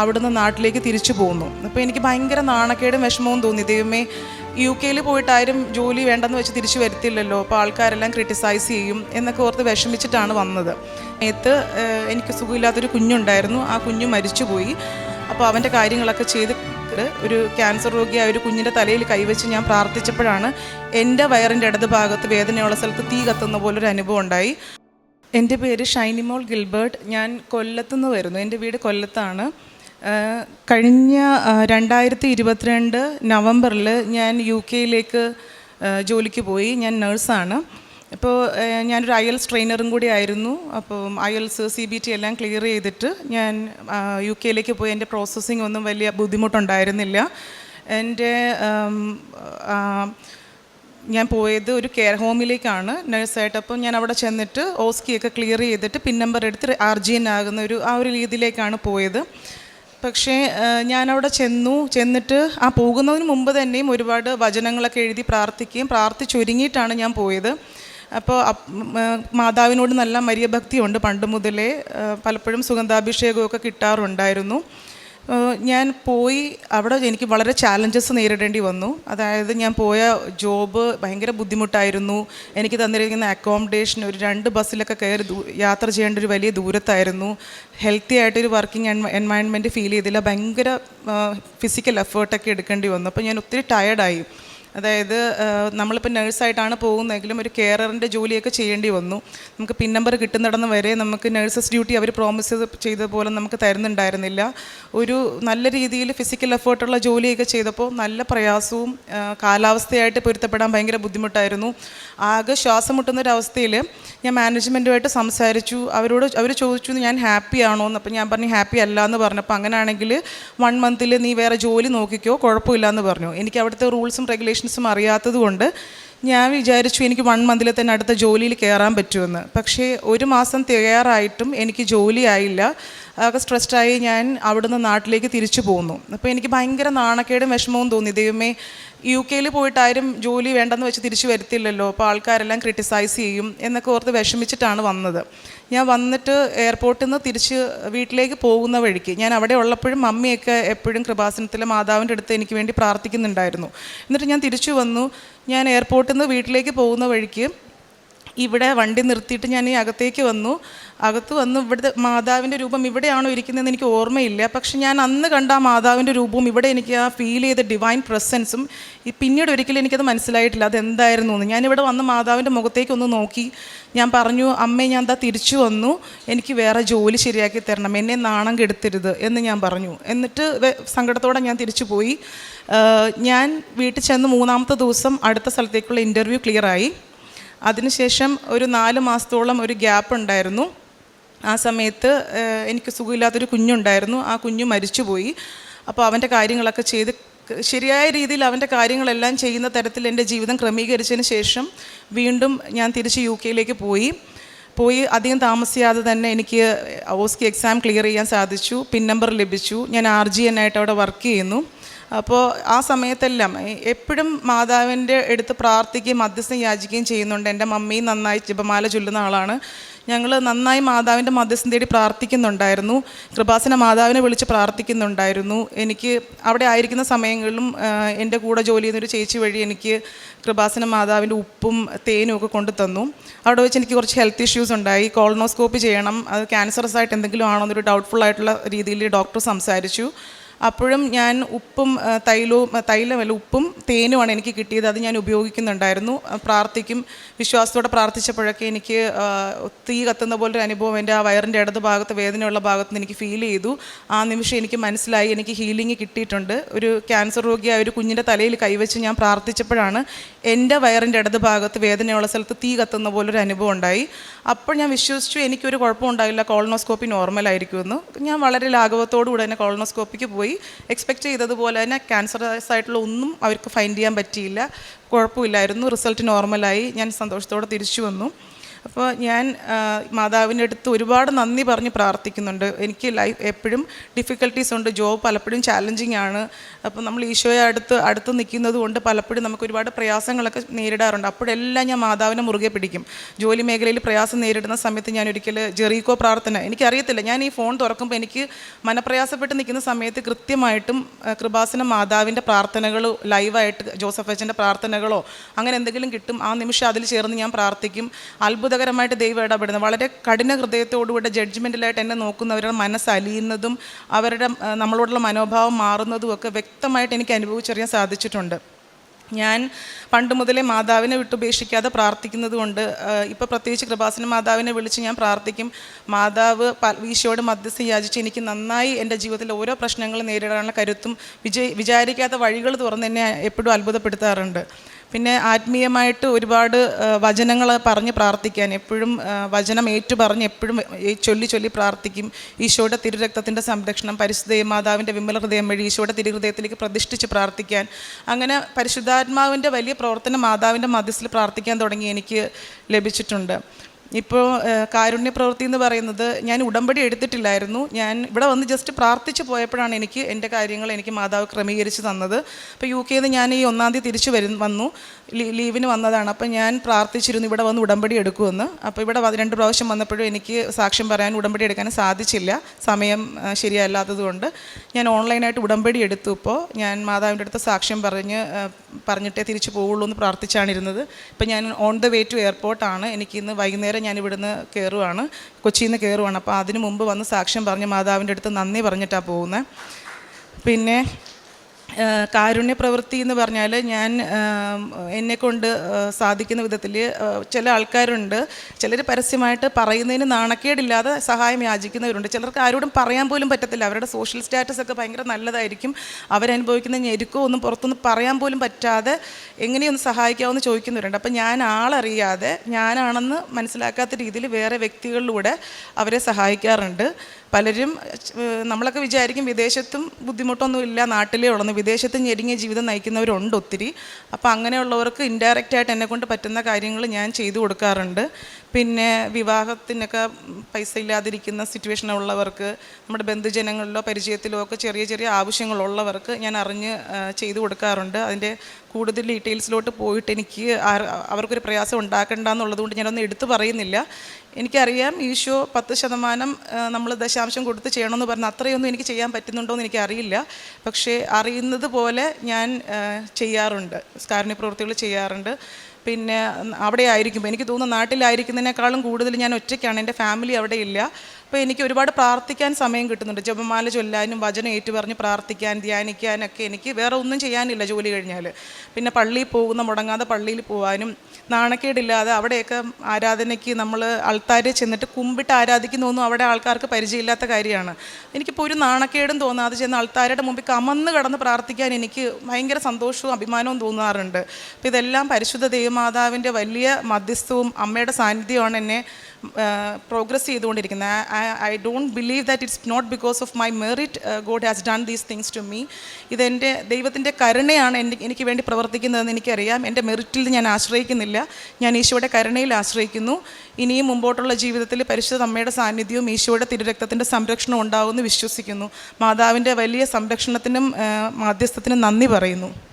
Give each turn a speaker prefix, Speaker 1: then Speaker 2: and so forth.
Speaker 1: അവിടുന്ന് നാട്ടിലേക്ക് തിരിച്ചു പോന്നു അപ്പോൾ എനിക്ക് ഭയങ്കര നാണക്കേടും വിഷമവും തോന്നി. ദൈവമേ യു കെയിൽ പോയിട്ടാരും ജോലി വേണ്ടെന്ന് വെച്ച് തിരിച്ചു വരുത്തില്ലല്ലോ. അപ്പോൾ ആൾക്കാരെല്ലാം ക്രിട്ടിസൈസ് ചെയ്യും എന്നൊക്കെ ഓർത്ത് വിഷമിച്ചിട്ടാണ് വന്നത്. നേത്ത് എനിക്ക് സുഖമില്ലാത്തൊരു കുഞ്ഞുണ്ടായിരുന്നു. ആ കുഞ്ഞു മരിച്ചുപോയി. അപ്പോൾ അവന്റെ കാര്യങ്ങളൊക്കെ ചെയ്ത് ഒരു ക്യാൻസർ രോഗിയായ ഒരു കുഞ്ഞിന്റെ തലയിൽ കൈവച്ച് ഞാൻ പ്രാർത്ഥിച്ചപ്പോഴാണ് എന്റെ വയറിന്റെ ഇടത് ഭാഗത്ത് വേദനയുള്ള സ്ഥലത്ത് തീ കത്തുന്ന പോലൊരു അനുഭവം ഉണ്ടായി. എന്റെ പേര് ഷൈനിമോൾ ഗിൽബേർട്ട്. ഞാൻ കൊല്ലത്തുനിന്ന് വരുന്നു. എന്റെ വീട് കൊല്ലത്താണ്. കഴിഞ്ഞ രണ്ടായിരത്തി ഇരുപത്തിരണ്ട് നവംബറിൽ ഞാൻ യു കെയിലേക്ക് ജോലിക്ക് പോയി. ഞാൻ നേഴ്സാണ്. ഇപ്പോൾ ഞാനൊരു ഐ എൽസ് ട്രെയിനറും കൂടി ആയിരുന്നു. അപ്പോൾ IELTS C B T എല്ലാം ക്ലിയർ ചെയ്തിട്ട് ഞാൻ യു കെയിലേക്ക് പോയി. എന്റെ പ്രോസസ്സിംഗ് ഒന്നും വലിയ ബുദ്ധിമുട്ടുണ്ടായിരുന്നില്ല. എന്റെ ഞാൻ പോയത് ഒരു കെയർ ഹോമിലേക്കാണ് നഴ്സായിട്ട്. അപ്പം ഞാൻ അവിടെ ചെന്നിട്ട് ഓസ്കിയൊക്കെ ക്ലിയർ ചെയ്തിട്ട് പിൻ നമ്പർ എടുത്ത് ആർ ജി എൻ ആകുന്ന ഒരു ആ ഒരു രീതിയിലേക്കാണ് പോയത്. പക്ഷേ ഞാനവിടെ ചെന്നു. ചെന്നിട്ട് ആ പോകുന്നതിന് മുമ്പ് തന്നെയും ഒരുപാട് വചനങ്ങളൊക്കെ എഴുതി പ്രാർത്ഥിക്കുകയും പ്രാർത്ഥിച്ചൊരുങ്ങിയിട്ടാണ് ഞാൻ പോയത്. അപ്പോൾ അപ്പ് മാതാവിനോട് നല്ല മര്യഭക്തിയുണ്ട് പണ്ട് മുതലേ. പലപ്പോഴും സുഗന്ധാഭിഷേകമൊക്കെ കിട്ടാറുണ്ടായിരുന്നു. ഞാൻ പോയി അവിടെ എനിക്ക് വളരെ ചാലഞ്ചസ് നേരിടേണ്ടി വന്നു. അതായത് ഞാൻ പോയ ജോബ് ഭയങ്കര ബുദ്ധിമുട്ടായിരുന്നു. എനിക്ക് തന്നിരിക്കുന്ന അക്കോമഡേഷൻ ഒരു രണ്ട് ബസ്സിലൊക്കെ കയറി യാത്ര ചെയ്യേണ്ട ഒരു വലിയ ദൂരത്തായിരുന്നു. ഹെൽത്തി ആയിട്ടൊരു വർക്കിംഗ് എൻവയൺമെന്റ് ഫീൽ ചെയ്തില്ല. ഭയങ്കര ഫിസിക്കൽ എഫേർട്ടൊക്കെ എടുക്കേണ്ടി വന്നു. അപ്പോൾ ഞാൻ ഒത്തിരി ടയർഡായി അതായത് നമ്മളിപ്പോൾ നഴ്സായിട്ടാണ് പോകുന്നതെങ്കിലും ഒരു കെയറിന്റെ ജോലിയൊക്കെ ചെയ്യേണ്ടി വന്നു. നമുക്ക് പിൻ നമ്പർ കിട്ടുന്നിടന്ന് വരെ നമുക്ക് നഴ്സസ് ഡ്യൂട്ടി അവർ പ്രോമിസ് ചെയ്ത പോലെ നമുക്ക് തരുന്നുണ്ടായിരുന്നില്ല. ഒരു നല്ല രീതിയിൽ ഫിസിക്കൽ എഫേർട്ടുള്ള ജോലിയൊക്കെ ചെയ്തപ്പോൾ നല്ല പ്രയാസവും കാലാവസ്ഥയായിട്ട് പൊരുത്തപ്പെടാൻ ഭയങ്കര ബുദ്ധിമുട്ടായിരുന്നു. ആകെ ശ്വാസം മുട്ടുന്നൊരവസ്ഥയിൽ ഞാൻ മാനേജ്മെന്റുമായിട്ട് സംസാരിച്ചു. അവരോട് അവർ ചോദിച്ചു ഞാൻ ഹാപ്പി ആണോ? എന്ന് അപ്പോൾ ഞാൻ പറഞ്ഞു ഹാപ്പി അല്ല എന്ന് പറഞ്ഞപ്പോൾ അങ്ങനെയാണെങ്കിൽ വൺ മന്തിൽ നീ വേറെ ജോലി നോക്കിക്കോ കുഴപ്പമില്ല എന്ന് പറഞ്ഞു. എനിക്ക് അവിടുത്തെ റൂൾസും റെഗുലേഷൻസും അറിയാത്തത് കൊണ്ട് ഞാൻ വിചാരിച്ചു എനിക്ക് വൺ മന്തിൽ തന്നെ അടുത്ത ജോലിയിൽ കയറാൻ പറ്റുമെന്ന്. പക്ഷേ ഒരു മാസം തികയാറായിട്ടും എനിക്ക് ജോലി ആകെ സ്ട്രെസ്ഡായി ഞാൻ അവിടുന്ന് നാട്ടിലേക്ക് തിരിച്ചു പോന്നു. അപ്പോൾ എനിക്ക് ഭയങ്കര നാണക്കേടും വിഷമവും തോന്നി. ദൈവമേ യു കെയിൽ പോയിട്ടാരും ജോലി വേണ്ടെന്ന് വെച്ച് തിരിച്ചു വരത്തില്ലല്ലോ. അപ്പോൾ ആൾക്കാരെല്ലാം ക്രിട്ടിസൈസ് ചെയ്യും എന്നൊക്കെ ഓർത്ത് വിഷമിച്ചിട്ടാണ് വന്നത്. ഞാൻ വന്നിട്ട് എയർപോർട്ടിൽ നിന്ന് തിരിച്ച് വീട്ടിലേക്ക് പോകുന്ന വഴിക്ക് ഞാൻ അവിടെ ഉള്ളപ്പോഴും മമ്മിയൊക്കെ എപ്പോഴും കൃപാസനത്തിലെ മാതാവിന്റെ അടുത്ത് എനിക്ക് വേണ്ടി പ്രാർത്ഥിക്കുന്നുണ്ടായിരുന്നു. എന്നിട്ട് ഞാൻ തിരിച്ചു വന്നു. ഞാൻ എയർപോർട്ടിൽ നിന്ന് വീട്ടിലേക്ക് പോകുന്ന വഴിക്ക് ഇവിടെ വണ്ടി നിർത്തിയിട്ട് ഞാൻ ഈ അകത്തേക്ക് വന്നു. അകത്ത് വന്ന് ഇവിടുത്തെ മാതാവിന്റെ രൂപം ഇവിടെയാണോ ഇരിക്കുന്നതെന്ന് എനിക്ക് ഓർമ്മയില്ല. പക്ഷെ ഞാൻ അന്ന് കണ്ട ആ മാതാവിന്റെ രൂപവും ഇവിടെ എനിക്ക് ആ ഫീൽ ചെയ്ത ഡിവൈൻ പ്രസൻസും പിന്നീട് ഒരിക്കലും എനിക്കത് മനസ്സിലായിട്ടില്ല. അതെന്തായിരുന്നു എന്ന്. ഞാനിവിടെ വന്ന് മാതാവിന്റെ മുഖത്തേക്ക് ഒന്ന് നോക്കി. ഞാൻ പറഞ്ഞു അമ്മേ ഞാൻ എന്താ തിരിച്ചു വന്നു. എനിക്ക് വേറെ ജോലി ശരിയാക്കി തരണം. എന്നെ നാണം കെടുത്തരുത് എന്ന് ഞാൻ പറഞ്ഞു. എന്നിട്ട് സങ്കടത്തോടെ ഞാൻ തിരിച്ചു പോയി. ഞാൻ വീട്ടിൽ ചെന്ന് മൂന്നാമത്തെ ദിവസം അടുത്ത സ്ഥലത്തേക്കുള്ള ഇന്റർവ്യൂ ക്ലിയറായി അതിനുശേഷം ഒരു നാല് മാസത്തോളം ഒരു ഗ്യാപ്പ് ഉണ്ടായിരുന്നു. ആ സമയത്ത് എനിക്ക് സുഖമില്ലാത്തൊരു കുഞ്ഞുണ്ടായിരുന്നു. ആ കുഞ്ഞു മരിച്ചുപോയി. അപ്പോൾ അവന്റെ കാര്യങ്ങളൊക്കെ ചെയ്ത് ശരിയായ രീതിയിൽ അവന്റെ കാര്യങ്ങളെല്ലാം ചെയ്യുന്ന തരത്തിൽ എന്റെ ജീവിതം ക്രമീകരിച്ചതിന് ശേഷം വീണ്ടും ഞാൻ തിരിച്ച് യു കെയിലേക്ക് പോയി. പോയി അധികം താമസിയാതെ തന്നെ എനിക്ക് ഓസ്കി എക്സാം ക്ലിയർ ചെയ്യാൻ സാധിച്ചു. പിൻ നമ്പർ ലഭിച്ചു. ഞാൻ ആർ ജി എൻ ആയിട്ട് അവിടെ വർക്ക് ചെയ്യുന്നു. അപ്പോൾ ആ സമയത്തെല്ലാം എപ്പോഴും മാതാവിന്റെ അടുത്ത് പ്രാർത്ഥിക്കുകയും മധ്യസ്ഥം യാചിക്കുകയും ചെയ്യുന്നുണ്ട്. എന്റെ മമ്മിയും നന്നായി ജപമാല ചൊല്ലുന്ന ആളാണ്. ഞങ്ങൾ നന്നായി മാതാവിന്റെ മധ്യസ്ഥം തേടി പ്രാർത്ഥിക്കുന്നുണ്ടായിരുന്നു. കൃപാസന മാതാവിനെ വിളിച്ച് പ്രാർത്ഥിക്കുന്നുണ്ടായിരുന്നു. എനിക്ക് അവിടെ ആയിരിക്കുന്ന സമയങ്ങളിലും എന്റെ കൂടെ ജോലി ചെയ്യുന്നൊരു ചേച്ചി വഴി എനിക്ക് കൃപാസന മാതാവിന്റെ ഉപ്പും തേനും ഒക്കെ കൊണ്ടു തന്നു. അവിടെ വെച്ച് എനിക്ക് കുറച്ച് ഹെൽത്ത് ഇഷ്യൂസ് ഉണ്ടായി. കോളനോസ്കോപ്പി ചെയ്യണം. അത് ക്യാൻസറസ് ആയിട്ട് എന്തെങ്കിലും ആണോ എന്നൊരു ഡൗട്ട്ഫുൾ ആയിട്ടുള്ള രീതിയിൽ ഡോക്ടർ സംസാരിച്ചു. അപ്പോഴും ഞാൻ ഉപ്പും തൈലവും തൈലമല്ല ഉപ്പും തേനുമാണ് എനിക്ക് കിട്ടിയത്. അത് ഞാൻ ഉപയോഗിക്കുന്നുണ്ടായിരുന്നു. പ്രാർത്ഥിക്കും വിശ്വാസത്തോടെ പ്രാർത്ഥിച്ചപ്പോഴൊക്കെ എനിക്ക് തീ കത്തുന്ന പോലൊരു അനുഭവം എന്റെ ആ വയറിന്റെ ഇടത് ഭാഗത്ത് വേദനയുള്ള ഭാഗത്ത് നിന്ന് എനിക്ക് ഫീൽ ചെയ്തു. ആ നിമിഷം എനിക്ക് മനസ്സിലായി എനിക്ക് ഹീലിംഗ് കിട്ടിയിട്ടുണ്ട്. ഒരു ക്യാൻസർ രോഗിയായ ഒരു കുഞ്ഞിന്റെ തലയിൽ കൈവച്ച് ഞാൻ പ്രാർത്ഥിച്ചപ്പോഴാണ് എന്റെ വയറിന്റെ ഇടത് ഭാഗത്ത് വേദനയുള്ള സ്ഥലത്ത് തീ കത്തുന്ന പോലൊരു അനുഭവം ഉണ്ടായി. അപ്പോൾ ഞാൻ വിശ്വസിച്ചു എനിക്കൊരു കുഴപ്പമുണ്ടായില്ല കോളനോസ്കോപ്പി നോർമലായിരിക്കുമെന്ന് ഞാൻ വളരെ ലാഘവത്തോടു കൂടെ തന്നെ കോളനോസ്കോപ്പിക്ക് പോയി. എക്സ്പെക്റ്റ് ചെയ്തതുപോലെ തന്നെ ക്യാൻസറസ് ആയിട്ടുള്ള ഒന്നും അവർക്ക് ഫൈൻഡ് ചെയ്യാൻ പറ്റിയില്ല. കുഴപ്പമില്ലായിരുന്നു. റിസൾട്ട് നോർമലായി ഞാൻ സന്തോഷത്തോടെ തിരിച്ചു വന്നു. അപ്പോൾ ഞാൻ മാതാവിന്റെ അടുത്ത് ഒരുപാട് നന്ദി പറഞ്ഞ് പ്രാർത്ഥിക്കുന്നുണ്ട്. എനിക്ക് ലൈഫ് എപ്പോഴും ഡിഫിക്കൽട്ടീസ് ഉണ്ട്. ജോബ് പലപ്പോഴും ചാലഞ്ചിങ് ആണ്. അപ്പോൾ നമ്മൾ ഈശോയെ അടുത്ത് അടുത്ത് നിൽക്കുന്നത് കൊണ്ട് പലപ്പോഴും നമുക്ക് ഒരുപാട് പ്രയാസങ്ങളൊക്കെ നേരിടാറുണ്ട്. അപ്പോഴെല്ലാം ഞാൻ മാതാവിനെ മുറുകെ പിടിക്കും. ജോലി മേഖലയിൽ പ്രയാസം നേരിടുന്ന സമയത്ത് ഞാൻ ഒരിക്കൽ ജെറീക്കോ പ്രാർത്ഥന എനിക്കറിയത്തില്ല. ഞാൻ ഈ ഫോൺ തുറക്കുമ്പോൾ എനിക്ക് മനപ്രയാസപ്പെട്ട് നിൽക്കുന്ന സമയത്ത് കൃത്യമായിട്ടും കൃപാസന മാതാവിന്റെ പ്രാർത്ഥനകൾ ലൈവായിട്ട് ജോസഫ് അച്ഛന്റെ പ്രാർത്ഥനകളോ അങ്ങനെ എന്തെങ്കിലും കിട്ടും. ആ നിമിഷം അതിൽ ചേർന്ന് ഞാൻ പ്രാർത്ഥിക്കും. അത്ഭുതകരമായിട്ട് ദൈവം ഇടപെടുന്നത് വളരെ കഠിന ഹൃദയത്തോടുകൂടെ ജഡ്ജ്മെന്റിലായിട്ട് എന്നെ നോക്കുന്നവരുടെ മനസ്സ് അലിയുന്നതും അവരുടെ നമ്മളോടുള്ള മനോഭാവം മാറുന്നതും ഒക്കെ വ്യക്തമായിട്ട് എനിക്ക് അനുഭവിച്ചറിയാൻ സാധിച്ചിട്ടുണ്ട്. ഞാൻ പണ്ട് മുതലേ മാതാവിനെ വിട്ടുപേക്ഷിക്കാതെ പ്രാർത്ഥിക്കുന്നത് കൊണ്ട് ഇപ്പോൾ പ്രത്യേകിച്ച് കൃപാസന മാതാവിനെ വിളിച്ച് ഞാൻ പ്രാർത്ഥിക്കും. മാതാവ് ഈശോയോട് മധ്യസ്ഥം യാചിച്ച് എനിക്ക് നന്നായി എന്റെ ജീവിതത്തിൽ ഓരോ പ്രശ്നങ്ങളും നേരിടാനുള്ള കരുത്തും വിജയ് വിചാരിക്കാത്ത വഴികൾ തുറന്ന് എന്നെ എപ്പോഴും അത്ഭുതപ്പെടുത്താറുണ്ട്. പിന്നെ ആത്മീയമായിട്ട് ഒരുപാട് വചനങ്ങൾ പറഞ്ഞ് പ്രാർത്ഥിക്കാൻ. എപ്പോഴും വചനം ഏറ്റു പറഞ്ഞ് എപ്പോഴും ചൊല്ലി ചൊല്ലി പ്രാർത്ഥിക്കും. ഈശോയുടെ തിരുരക്തത്തിന്റെ സംരക്ഷണം പരിശുദ്ധ മാതാവിന്റെ വിമല ഹൃദയം വഴി ഈശോയുടെ തിരുഹൃദയത്തിലേക്ക് പ്രതിഷ്ഠിച്ച് പ്രാർത്ഥിക്കാൻ. അങ്ങനെ പരിശുദ്ധാത്മാവിന്റെ വലിയ പ്രവർത്തനം മാതാവിന്റെ മധ്യസ്ഥിൽ പ്രാർത്ഥിക്കാൻ തുടങ്ങി എനിക്ക് ലഭിച്ചിട്ടുണ്ട്. ഇപ്പോൾ കാരുണ്യ പ്രവൃത്തി എന്ന് പറയുന്നത് ഞാൻ ഉടമ്പടി എടുത്തിട്ടില്ലായിരുന്നു. ഞാൻ ഇവിടെ വന്ന് ജസ്റ്റ് പ്രാർത്ഥിച്ചു പോയപ്പോഴാണ് എനിക്ക് എന്റെ കാര്യങ്ങൾ എനിക്ക് മാതാവ് ക്രമീകരിച്ച് തന്നത്. അപ്പോൾ യു കെയിൽ നിന്ന് ഞാൻ ഈ ഒന്നാം തീയതി തിരിച്ചു വരും വന്നു. ലീവിന് വന്നതാണ്. അപ്പോൾ ഞാൻ പ്രാർത്ഥിച്ചിരുന്നു ഇവിടെ വന്ന് ഉടമ്പടി എടുക്കുമെന്ന്. അപ്പോൾ ഇവിടെ രണ്ട് പ്രാവശ്യം വന്നപ്പോഴും എനിക്ക് സാക്ഷ്യം പറയാൻ ഉടമ്പടി എടുക്കാൻ സാധിച്ചില്ല. സമയം ശരിയല്ലാത്തതുകൊണ്ട്. ശരിയല്ലാത്തത് കൊണ്ട് ഞാൻ ഓൺലൈനായിട്ട് ഉടമ്പടി എടുത്തു ഇപ്പോൾ. ഞാൻ മാതാവിന്റെ അടുത്ത് സാക്ഷ്യം പറഞ്ഞ് പറഞ്ഞിട്ടേ തിരിച്ചു പോവുള്ളൂ എന്ന് പ്രാർത്ഥിച്ചാണ് ഇരുന്നത്. ഇപ്പം ഞാൻ ഓൺ ദ വേ ടു എയർപോർട്ടാണ് എനിക്ക് ഇന്ന് വൈകുന്നേരം ഞാൻ ഇവിടുന്ന് കയറുവാണ് കൊച്ചിയിൽ നിന്ന് കയറുവാണ് അപ്പോൾ അതിന് മുമ്പ് വന്ന് സാക്ഷ്യം പറഞ്ഞ് മാതാവിന്റെ അടുത്ത് നന്ദി പറഞ്ഞിട്ടാണ് പോകുന്നത്. പിന്നെ കാരുണ്യ പ്രവൃത്തി എന്ന് പറഞ്ഞാൽ ഞാൻ എന്നെ കൊണ്ട് സാധിക്കുന്ന വിധത്തിൽ ചില ആൾക്കാരുണ്ട്. ചിലർ പരസ്യമായിട്ട് പറയുന്നതിന് നാണക്കേടില്ലാതെ സഹായം യാചിക്കുന്നവരുണ്ട്. ചിലർക്ക് ആരോടും പറയാൻ പോലും പറ്റത്തില്ല. അവരുടെ സോഷ്യൽ സ്റ്റാറ്റസ് ഒക്കെ ഭയങ്കര നല്ലതായിരിക്കും. അവരനുഭവിക്കുന്ന ഞെരുക്കോ ഒന്നും പുറത്തൊന്നും പറയാൻ പോലും പറ്റാതെ എങ്ങനെയൊന്ന് സഹായിക്കാമെന്ന് ചോദിക്കുന്നവരുണ്ട്. അപ്പം ഞാൻ ആളറിയാതെ ഞാനാണെന്ന് മനസ്സിലാക്കാത്ത രീതിയിൽ വേറെ വ്യക്തികളിലൂടെ അവരെ സഹായിക്കാറുണ്ട്. പലരും നമ്മളൊക്കെ വിചാരിക്കും വിദേശത്തും ബുദ്ധിമുട്ടൊന്നുമില്ല നാട്ടിലേ ഉള്ളൂ. വിദേശത്ത് ഞെരുങ്ങിയ ജീവിതം നയിക്കുന്നവരുണ്ട് ഒത്തിരി. അപ്പോൾ അങ്ങനെയുള്ളവർക്ക് ഇൻഡയറക്റ്റായിട്ട് എന്നെ കൊണ്ട് പറ്റുന്ന കാര്യങ്ങൾ ഞാൻ ചെയ്തു കൊടുക്കാറുണ്ട്. പിന്നെ വിവാഹത്തിനൊക്കെ പൈസ ഇല്ലാതിരിക്കുന്ന സിറ്റുവേഷൻ ഉള്ളവർക്ക് നമ്മുടെ ബന്ധുജനങ്ങളിലോ പരിചയത്തിലോ ഒക്കെ ചെറിയ ചെറിയ ആവശ്യങ്ങളുള്ളവർക്ക് ഞാൻ അറിഞ്ഞ് ചെയ്തു കൊടുക്കാറുണ്ട്. അതിന്റെ കൂടുതൽ ഡീറ്റെയിൽസിലോട്ട് പോയിട്ട് എനിക്ക് അവർക്കൊരു പ്രയാസം ഉണ്ടാക്കണ്ട എന്നുള്ളതുകൊണ്ട് ഞാനൊന്നും എടുത്തു പറയുന്നില്ല. എനിക്കറിയാം ഈശോ പത്ത് ശതമാനം നമ്മൾ ദശാംശം കൊടുത്ത് ചെയ്യണമെന്ന് പറഞ്ഞാൽ അത്രയൊന്നും എനിക്ക് ചെയ്യാൻ പറ്റുന്നുണ്ടോ എന്ന് എനിക്കറിയില്ല. പക്ഷേ അറിയുന്നത് പോലെ ഞാൻ ചെയ്യാറുണ്ട്. കാരുണ്യ പ്രവൃത്തികൾ ചെയ്യാറുണ്ട്. പിന്നെ അവിടെ ആയിരിക്കുമ്പോൾ എനിക്ക് തോന്നുന്നു നാട്ടിലായിരിക്കുന്നതിനേക്കാളും കൂടുതൽ ഞാൻ ഒറ്റയ്ക്കാണ്. എന്റെ ഫാമിലി അവിടെ ഇല്ല. അപ്പോൾ എനിക്ക് ഒരുപാട് പ്രാർത്ഥിക്കാൻ സമയം കിട്ടുന്നുണ്ട്. ജപമാല ചൊല്ലാനും വചനം ഏറ്റുപറഞ്ഞ് പ്രാർത്ഥിക്കാൻ ധ്യാനിക്കാനൊക്കെ എനിക്ക് വേറെ ഒന്നും ചെയ്യാനില്ല ജോലി കഴിഞ്ഞാൽ പിന്നെ പള്ളിയിൽ പോകുന്ന മുടങ്ങാതെ പള്ളിയിൽ പോകാനും നാണക്കേടില്ലാതെ അവിടെയൊക്കെ ആരാധനയ്ക്ക് നമ്മൾ ആൾക്കാരെ ചെന്നിട്ട് കുമ്പിട്ട് ആരാധിക്കുന്നൊന്നും അവിടെ ആൾക്കാർക്ക് പരിചയമില്ലാത്ത കാര്യമാണ്. എനിക്കിപ്പോൾ ഒരു നാണക്കേടും തോന്നാതെ ചെന്ന് ആൾക്കാരുടെ മുമ്പിൽ കമന്ന് കടന്ന് പ്രാർത്ഥിക്കാൻ എനിക്ക് ഭയങ്കര സന്തോഷവും അഭിമാനവും തോന്നാറുണ്ട്. അപ്പോൾ ഇതെല്ലാം പരിശുദ്ധ ദേവമാതാവിന്റെ വലിയ മധ്യസ്ഥവും അമ്മയുടെ സാന്നിധ്യമാണ് എന്നെ പ്രോഗ്രസ് ചെയ്തുകൊണ്ടിരിക്കുന്നത് I don't believe that it's not because of my merit God has done these things to me ഇതെന്റെ ദൈവത്തിന്റെ കരുണയാണ് എന്റെ എനിക്ക് വേണ്ടി പ്രവർത്തിക്കുന്നതെന്ന് എനിക്കറിയാം. എന്റെ മെറിറ്റിൽ ഞാൻ ആശ്രയിക്കുന്നില്ല. ഞാൻ ഈശോയുടെ കരുണയിൽ ആശ്രയിക്കുന്നു. ഇനിയും മുമ്പോട്ടുള്ള ജീവിതത്തിൽ പരിശുദ്ധ അമ്മയുടെ സാന്നിധ്യവും ഈശോയുടെ തിരുരക്തത്തിന്റെ സംരക്ഷണവും ഉണ്ടാവുമെന്ന് വിശ്വസിക്കുന്നു. മാതാവിന്റെ വലിയ സംരക്ഷണത്തിനും മാധ്യസ്ഥത്തിനും നന്ദി പറയുന്നു.